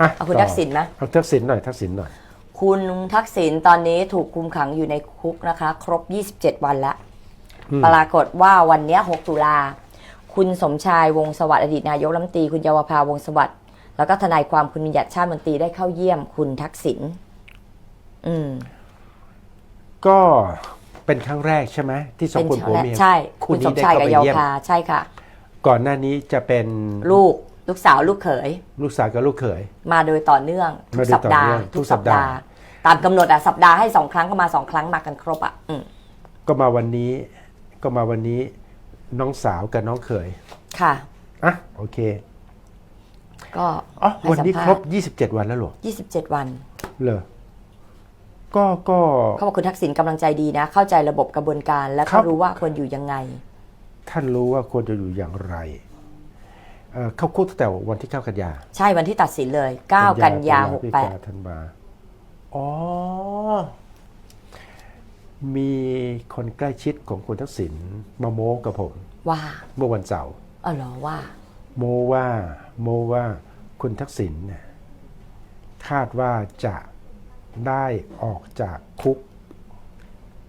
อะเอาคุณต่ทักษิณไหมเอาทักษิณหน่อยทักษิณหน่อย คุณทักษิณตอนนี้ถูกคุมขังอยู่ในคุกนะคะ ครบ 27 วันแล้ว อืม ปรากฏว่าวันเนี้ย6ตุลา คุณสมชายวงศ์สวัสดิ์อดีตนายกรัฐมนตรีคุณเยาวภาวงศ์สวัสดิ์แล้วก็ทนายความคุณบัญญัติชาติมนตรีได้เข้าเยี่ยมคุณทักษิณอืม ก็เป็นครั้งแรกใช่ไหมที่สองคนผัวเมียใช่คู่คุณสนี้มได้ชายเข้ากับไปเยาวเยี่ยมภาใช่ค่ะ ก่อนหน้านี้จะเป็นลูก ลูกสาวลูกเขย ลูกสาวกับลูกเขย มาโดยต่อเนื่องทุมากโดยสัปดาห์ต่อเนื่องทุทุกกสัสัปปดาดาห์ห์ ตามกำหนดอะสัปดาห์ให้สองครั้งก็มาสองครั้งมากันครบอะอืมก็มาวันนี้ก็มาวันนี้น้องสาวกับน้องเขยค่ะ อะโอเคก็อ๋อให้วันนี้สัมคภารษบณ์27 วันแล้วเหรอ27 วัน เหรอก็ก็ เขาบอกคุณทักษิณกำลังใจดีนะ เข้าใจระบบกระบวนการและครัก็บ รู้ว่าควรอยู่ยังไง ท่านรู้ว่าควรจะอยู่อย่างไร เอ่อเข้าคุกตั้งแต่วันที่เข้ากันยาใช่วันที่ตัดสินเลย 9 กันยาตุลพฤศจิกธันวาอ๋อ มีคนใกล้ชิดของคุณทักษิณมาโม้กับผม68ว่าเมื่อวันเสาร์เออเหรอว่า โมว่า โมว่าคุณทักษิณเนี่ยคาดว่าจะได้ออกจากคุก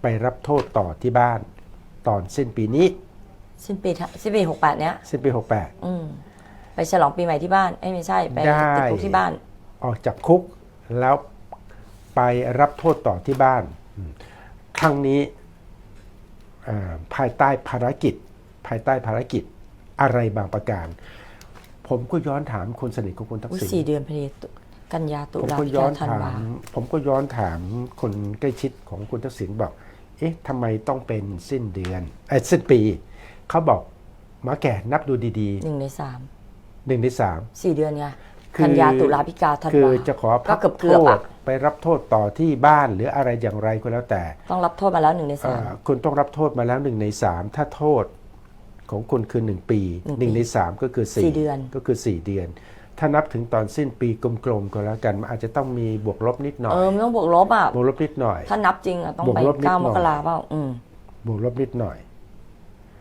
ไปรับโทษต่อที่บ้าน ตอนสิ้นปีนี้ สิ้นปีทะสิ้นปี68เนี้ยสิ้นปีอืมไป ฉลองปีใหม่ที่บ้านเอ้ยไม่ใช่ไปได้ ติดคุกที่บ้าน68ออกจากคุกแล้วไปรับโทษต่อที่บ้านอืมครั้งนี้อ่าภายใต้ภารกิจ ภายใต้ภารกิจอะไรบางประการ ผมก็ย้อนถามคนสนิทของคุณทักอุ้ยษิณ สี่เดือนพอดีตุกันยาตุผมลาก็พิย้กาอนธันถามวาผมก็ย้อนถามคนใกล้ชิดของคุณทักษิณบอก เอ๊ะทำไมต้องเป็นสิ้นเดือนเอ้ยสิ้นปี เขาบอกหมาแก่นับดูดีหนึ่งในสามๆ หนึ่งในสามสี่เดือนไงคือกันยาตุลาพิกาธันคือวาจะขอก็พักเกือบโทเกือบษอะไปรับโทษต่อที่บ้านหรืออะไรอย่างไรก็แล้วแต่ ต้องรับโทษมาแล้วหนึ่งในเอ่สามอคุณต้องรับโทษมาแล้วหนึ่งในสามถ้าโทษของคุณคือหนึ่งปีหนึ่งปีหนึ่งในสามก็คือสี่สี่เดือนก็คือสี่เดือน ถ้านับถึงตอนสิ้นปีกลมๆก็แล้วกันมันอาจจะต้องมีบวกลบนิดหน่อเอยอมันต้องบวกลบอะบวกลบนิดหน่อย ถ้านับจริงอะต้องบวกไปลบนิดเก้าหน่มอยกราเปล่าอืมบวกลบนิดหน่อย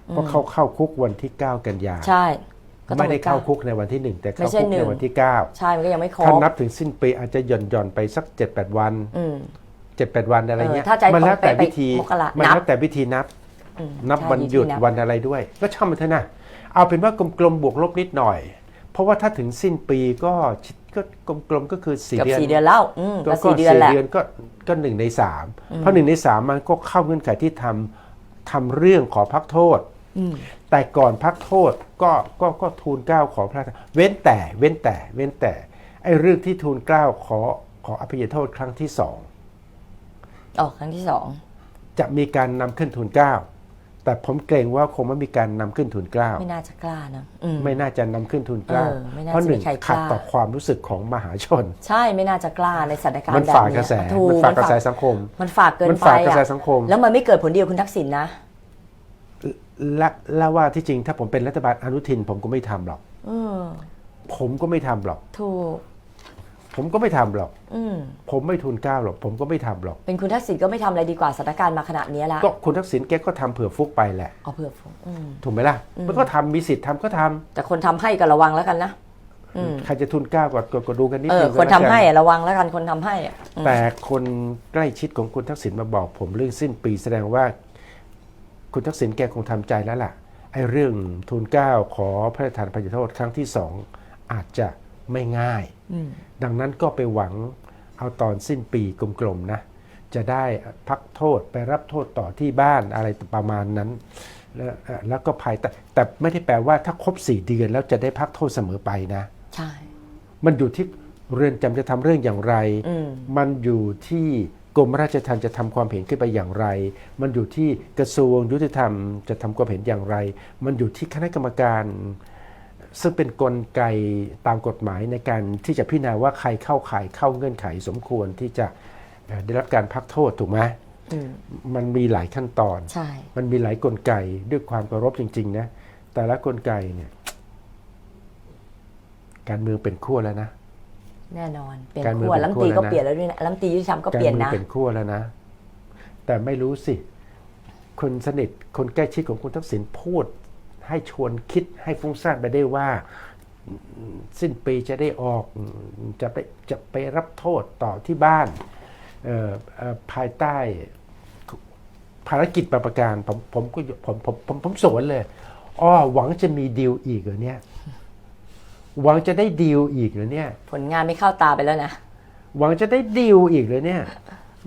เพราะเขาเข้าคุกวันที่9กันยาใช่ ก็ต้อไม่งได้ปเข้าก้คุกในวันที่ 1 แต่เข้าไม่ใช่คุกหนึ่ในงวันที่ใช่ มันก็ยังไม่คร9ถ้าบนับถึงสิ้นปีอาจจะหย่อนหย่อนๆไปสัก 7-8 วันอืม7-8 วันอะไรเงี้ยเออถ้าใจมัแล้วแต่ตรงไปวิธีมกรามันนับแล้วแต่วิธีนับอืมนับใช่วันหยุดที่นับวันอะไรด้วย ก็ช่างมันเถอะนะเอาเป็นว่ากลมๆบวกลบนิดหน่อย เพราะว่าถ้าถึงสิ้นปีก็ชิก็กลมๆก็คือสี่เกือบเดือนสี่เดือนแล้วอืมก็ก็สี่เดือนแหละสี่เดือนก็ก็หนึ่งในสามเพราะหนึ่งในสามมันก็เข้าเงื่อนไขที่ทำทำเรื่องขอพักโทษอืม แต่ก่อนพักโทษก็ก็ก็ทูลเกล้าขอพระราชเว้นแต่เว้นแต่เว้นแต่ไอ้เรื่องที่ทูลเกล้าขอขออภัยโทษครั้งที่สองออกครั้งที่สองจะมีการนำขึ้นทูลเกล้าแต่ผมเกรงว่าคงไม่มีการนำขึ้นทูลเกล้าไม่น่าจะกล้านะอืมไม่น่าจะนำขึ้นทูลเกล้าเออไม่น่าเพราะจะหนึ่งมีใครกล้าขัดต่อความรู้สึกของมหาชน ใช่ไม่น่าจะกล้าในสถานการณ์มันแบบฝากนี้กระแสถูกมันฝากกระแสสังคม มันฝากเกินมันไปฝากกระแสอะสังคม แล้วมันไม่เกิดผลดีกับคุณทักษิณนะ และและว่าที่จริงถ้าผมเป็นรัฐบาลอนุทิน ผมก็ไม่ทำหรอกอืมผมก็ไม่ทำหรอก ถูก ผมก็ไม่ทำหรอก อืมผมไม่ทูลเกล้าหรอก ผมก็ไม่ทำหรอก เป็นคุณทักษิณก็ไม่ทำอะไรดีกว่าสถานการณ์มาขนาดนี้ละก็คุณทักษิณแกก็ทำเผื่อฟุกไปแหละ เอาเผื่อผมอืม ถูกไหมล่ะมันก็ทำมีสิทธิ์ทำก็ทำแต่คนทำให้ก็ระวังแล้วกันนะอืมใครจะทูลเกล้าก็ก็ก็ดูกันนิดเอนึองก็คนแล้วทำกัให้อะระวังแล้วกันคนทำให้อะอืมแต่คนใกล้ชิดของคุณทักษิณมาบอกผมเรื่องสิ้นปีแสดงว่า คุณทักษิณแกคงทำใจแล้วล่ะไอ้เรื่องทูลเกล้าขอพระราชทานอภัยโทษครั้งที่สองอาจจะไม่ง่ายอืมดังนั้นก็ไปหวังเอาตอนสิ้นปีกลมๆนะ จะได้พักโทษไปรับโทษต่อที่บ้านอะไรประมาณนั้น แล้วเอ่อแล้วก็ภายแต่แต่ไม่ได้แปลว่าถ้าครบสี่เดือนแล้วจะได้พักโทษเสมอไปนะ ใช่ มันอยู่ที่เรือนจำจะทำเรื่องอย่างไรอืมมันอยู่ที่ กรมราชทัณฑ์จะทำความเห็นขึ้นไปอย่างไร มันอยู่ที่กระทรวงยุติธรรมจะทำความเห็นอย่างไร มันอยู่ที่คณะกรรมการซึ่งเป็นกลไกตามกฎหมายในการที่จะพิจารณาว่าใครเข้าข่ายเข้าเงื่อนไขสมควรที่จะเอ่อได้รับการพักโทษถูกไหมอืมมันมีหลายขั้นตอนใช่มันมีหลายกลไกด้วยความเคารพจริง ๆ นะ แต่ละกลไกเนี่ย การเมืองเป็นขั้วแล้วนะ แน่นอนเปลี่ยนการเมืองขั้วเป็นรัฐมนตรีขั้วก็แล้วนะเปลี่ยนแล้วด้วยนะรัฐมนตรียุติธรรมก็การเปลี่ยนเมืองนะเป็นขั้วแล้วนะ แต่ไม่รู้สิ คนสนิทคนใกล้ชิดของคุณทักษิณพูด ให้ชวนคิดให้ฟุ้งซ่านไปได้ว่า สิ้นปีจะได้ออกจะไปจะไปรับโทษต่อที่บ้านเอ่อเอ่อภายใต้ภารกิจประการผมผมก็ผมผมผมผมสวนเลย อ้อหวังจะมีดีลอีกเหรอเนี่ย หวังจะได้ดีลอีกเหรอเนี่ย ผลงานไม่เข้าตาไปแล้วนะ หวังจะได้ดีลอีกเลยเนี่ย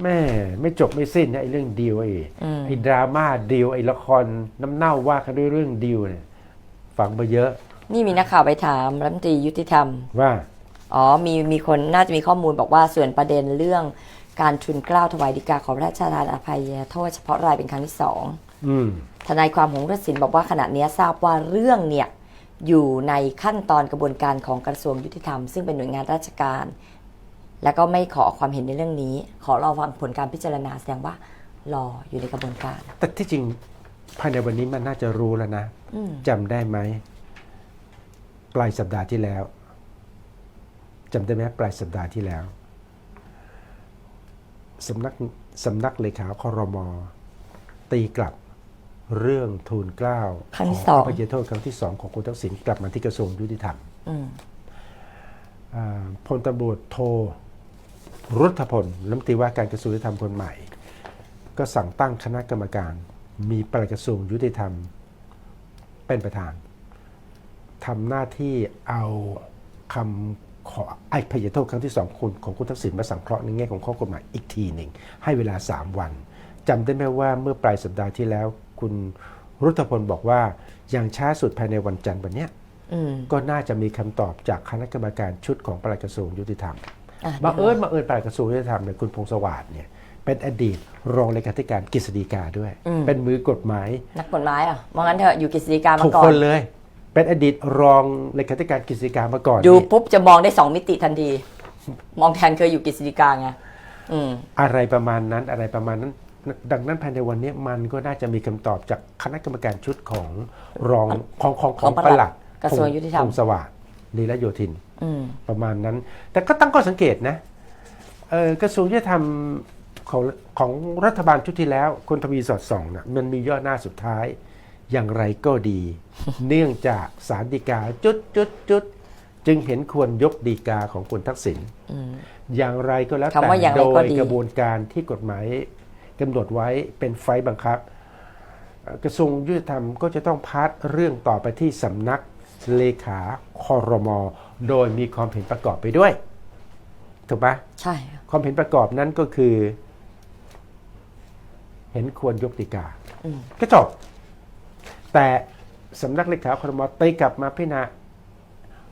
แม่ไม่จบไม่สิ้นนะไอ้เรื่องดีลไอ้อืมไอ้ดราม่าดีลไอ้ละครน้ำเน่าว่ากันด้วยเรื่องดีลเนี่ยฟังมาเยอะ นี่มีนักข่าวไปถามรัฐมนตรียุติธรรมว่าอ๋อมีมีคนน่าจะมีข้อมูลบอกว่าส่วนประเด็นเรื่องการทุนเกล้าถวายฎีกาขอพระราชทานอภัยโทษเฉพาะรายเป็นครั้งที่สองอืมทนายความของรัศสินบอกว่าขณะนี้ทราบว่าเรื่องเนี่ย อยู่ในขั้นตอนกระบวนการของกระทรวงยุติธรรม ซึ่งเป็นหน่วยงานราชการ แล้วก็ไม่ขอความเห็นในเรื่องนี้ ขอรอฟังผลการพิจารณาแสดงว่ารออยู่ในกระบวนการ แต่ที่จริงภายในวันนี้มันน่าจะรู้แล้วนะอืมจำได้ไหมปลายสัปดาห์ที่แล้วจำได้ไหมปลายสัปดาห์ที่แล้วสำนักสำนักเลขาคอรมอตีกลับ เรื่องทูลเกล้าครั้งที่ขสองอภัยโทษครั้งที่สองของคุณทักษิณกลับมาที่กระทรวงยุติธรรมอืมอ่าพลตำรวจโทรุทธพลรัฐมนตรีว่าการกระทรวงยุติธรรมคนใหม่ ก็สั่งตั้งคณะกรรมการ มีปลัดกระทรวงยุติธรรมเป็นประธานทำหน้าที่เอาคำขอไอ้พยโทษครั้งที่สองคุณของคุณทักษิณมาสังเคราะห์ในแง่ของข้อกฎหมายอีกทีหนึ่งให้เวลา 3 วันจำได้ไหมว่าเมื่อปลายสัปดาห์ที่แล้ว คุณรุทธพลบอกว่าอย่างช้าสุดภายในวันจันทร์วันเนี้ยอืมก็น่าจะมีคำตอบจากคณะกรรมการชุดของปลัดกระทรวงยุติธรรมอะบังเอิญบังเอิญปลัดกระทรวงยุติธรรมเนี่ยคุณพงศวัสดิ์เนี่ยเป็นอดีตรองเลขาธิการกฤษฎีกาด้วย เป็นมือกฎหมายนักกฎหมายอะว่างั้นเถอะอยู่กฤษฎีกามาถูกก่อคนนเลย เป็นอดีตรองเลขาธิการกฤษฎีกามาก่อนดูนี่ปุ๊บจะมองได้สองมิติทันที มองแทนเคยอยู่กฤษฎีกาไงอืมอะไรประมาณนั้นอะไรประมาณนั้น ดังนั้นภายในวันนี้มันก็น่าจะมีคำตอบจากคณะกรรมการชุดของรองของของของของปปลัลัดดกระทรวงยุติธรรมพงศวัสดิ์ลีละโยธินอืมประมาณนั้น แต่ก็ตั้งข้อสังเกตนะเอ่อกระทรวงยุติธรรมของของรัฐบาลชุดที่แล้วคุณทวีสอดส่องนะมันมีย่อหน้าสุดท้ายอย่างไรก็ดี เนื่องจากสารดีกาจุดจุดจุดจึงเห็นควรยกดีกาของคุณทักษิณอืมอย่างไรก็แล้วคำว่าอย่างไรโดก็ยดีกระบวนการที่กฎหมาย กำหนดไว้เป็นไฟล์บังคับเอ่อกระทรวงยุติธรรมก็จะต้องพาดเรื่องต่อไปที่สำนักเลขาคอรมอโดยมีความเห็นประกอบไปด้วย ถูกปะใช่ ความเห็นประกอบนั้นก็คือ เห็นควรยกติกาอืมก็จบ แต่สำนักเลขาคอรมอตีกลับมาพิจารณา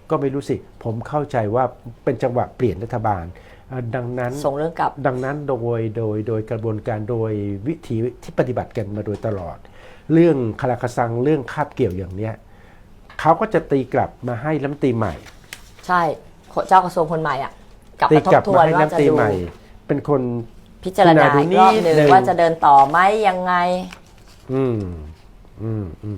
ก็ไม่รู้สิ ผมเข้าใจว่าเป็นจังหวะเปลี่ยนรัฐบาลเอ่อ ดังนั้นส่งเรื่องกลับ ดังนั้นโดยโดยโดยกระบวนการโดยวิธีที่ปฏิบัติกันมาโดยตลอด เรื่องคาราคาซังเรื่องคาบเกี่ยวอย่างเนี้ยเขาก็จะตีกลับมาให้รัฐมนตรีใหม่ ใช่เจ้ากระทรวงคนใหม่อะกลับตีมาทกลับทวมานให้รัว่าฐมนจะตรีดูใหม่เป็นคนพิจารณาอีกรอบหนึ่งพิจารณาดูนิดนึงว่าจะเดินต่อไหมยังไง อืม อืมอืม